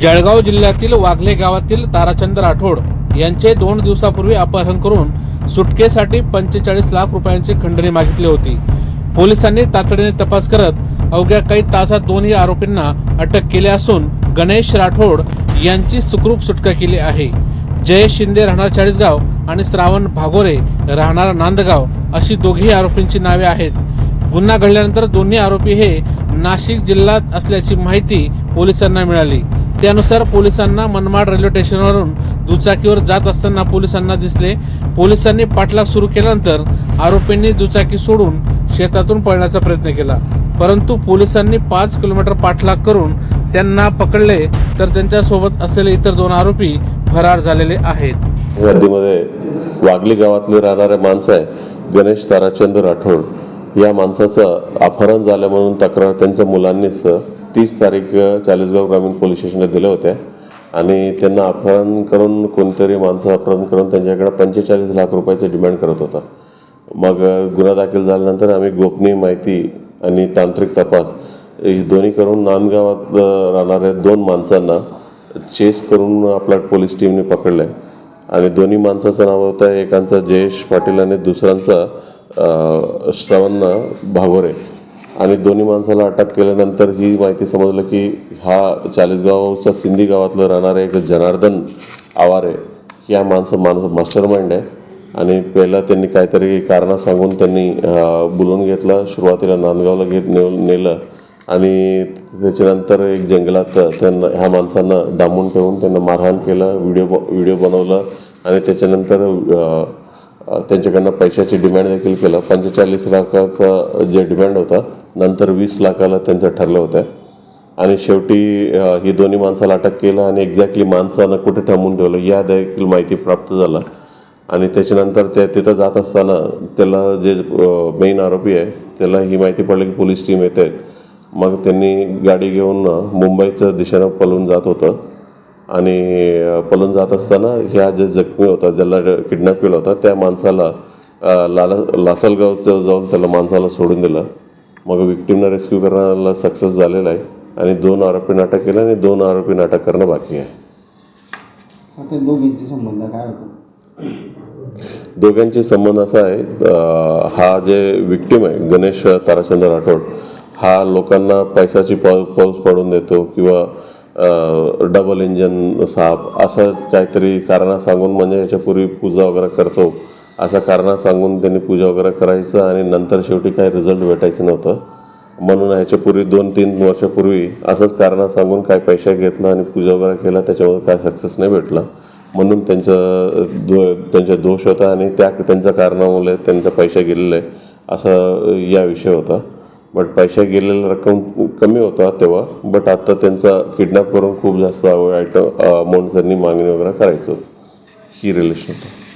जळगाव जिल्ह्यातील वाघले गावातील ताराचंद राठोड यांचे दोन दिवसापूर्वी अपहरण करून सुटकेसाठी पंचेचाळीस लाख रुपयांची खंडणी मागितली होती. पोलिसांनी तातडीने तपास करत अवघ्या काही तासात दोन्ही आरोपींना अटक केली असून गणेश राठोड यांची सुखरूप सुटका केली आहे. जयेश शिंदे राहणार चाळीसगाव आणि श्रावण भागोरे राहणार नांदगाव अशी दोघेही आरोपींची नावे आहेत. गुन्हा घडल्यानंतर दोन्ही आरोपी हे नाशिक जिल्ह्यात असल्याची माहिती पोलिसांना मिळाली. त्यानुसार पोलिसांना मनमाड रेल्वे स्टेशनवरून दुचाकीवर जात असताना पोलिसांना दिसले. पोलिसांनी पाठलाग सुरू केल्यानंतर आरोपींनी दुचाकी सोडून शेतातून पळण्याचा प्रयत्न केला. परंतु पोलिसांनी पाच किलोमीटर पाठलाग करून त्यांना पकडले तर त्यांच्यासोबत असलेले इतर दोन आरोपी फरार झालेले आहेत. गर्दीमध्ये वागली गावातले राहणारे माणसं आहे गणेश ताराचंद राठोड. या माणसाचं अपहरण झालं म्हणून तक्रार त्यांच्या मुलांनीच तीस तारीख चाळीसगाव ग्रामीण पोलीस स्टेशनला दिल्या होत्या आणि त्यांना अपहरण करून कोणतरी माणसं अपहरण करून त्यांच्याकडे पंचेचाळीस लाख रुपयाचं डिमांड करत होता. मग गुन्हा दाखल झाल्यानंतर आम्ही गोपनीय माहिती आणि तांत्रिक तपास हे दोन्ही करून नांदगावात राहणाऱ्या दोन माणसांना चेस करून आपल्या पोलीस टीमने पकडलं. आहे आणि दोन्ही माणसाचं नाव होतं एकांचा जयेश पाटील आणि दुसऱ्यांचा श्रवण भागोरे. आणि दोन्ही माणसाला अटक केल्यानंतर ही माहिती समजलं की हा चाळीसगावचा सिंधी गावातलं राहणारे एक जनार्दन आवारे या माणसं माणसं मास्टर माइंड आहे. आणि पहिला त्यांनी काहीतरी कारणं सांगून त्यांनी अं, बोलवून घेतलं सुरुवातीला नांदगावला घेत ने नेलं आणि त्याच्यानंतर एक जंगलात त्यांना ह्या माणसांना डांबून ठेवून त्यांना मारहाण केलं व्हिडिओ व्हिडिओ बनवलं आणि त्याच्यानंतर त्यांच्याकडनं पैशाची डिमांड देखील केलं. पंचेचाळीस लाखाचा जे डिमांड होता नंतर वीस लाखाला त्यांचं ठरलं होतं. आणि शेवटी ही दोन्ही माणसाला अटक केलं आणि एक्झॅक्टली माणसानं कुठे थांबून ठेवलं या देखील माहिती प्राप्त झालं. आणि त्याच्यानंतर ते तिथं जात असताना त्याला जे मेन आरोपी आहे त्याला ही माहिती पडली की पोलीस टीम येत आहेत. मग त्यांनी गाडी घेऊन मुंबईच्या दिशेनं पळून जात होतं. आणि पळून जात असताना ह्या जे जखमी होता ज्याला किडनॅप केला होता त्या माणसाला लाला लासलगावचं जाऊन त्याला माणसाला सोडून दिलं. मग विक्टीमनं रेस्क्यू करण्याला सक्सेस झालेला आहे आणि दोन आरोपींना अटक केलं आणि दोन आरोपींना अटक करणं बाकी आहे. संबंध काय होतो? दोघांचे संबंध असा आहे हा जे विक्टीम आहे गणेश ताराचंद राठोड हा लोकांना पैशाची पाऊ पाऊस पडून देतो किंवा डबल इंजन साप असं काहीतरी कारणं सांगून म्हणजे याच्यापूर्वी पूजा वगैरे करतो. असं कारणं सांगून त्यांनी पूजा वगैरे करायचं आणि नंतर शेवटी काही रिझल्ट भेटायचं नव्हतं. म्हणून ह्याच्यापूर्वी दोन तीन वर्षापूर्वी असंच कारणं सांगून काय पैसा घेतला आणि पूजा वगैरे केला त्याच्यामध्ये काय सक्सेस नाही भेटला. म्हणून त्यांचं दो त्यांचा दोष होता आणि त्या त्यांच्या कारणामुळे त्यांचा पैसा गेलेला आहे असं या विषय होता. बट पैसे गेलेला रक्कम कमी होता तेव्हा. बट आता त्यांचा किडनॅप करून खूप जास्त आयटम अमाऊंट त्यांनी मागणी वगैरे करायचं. ही रिलेशन होतं.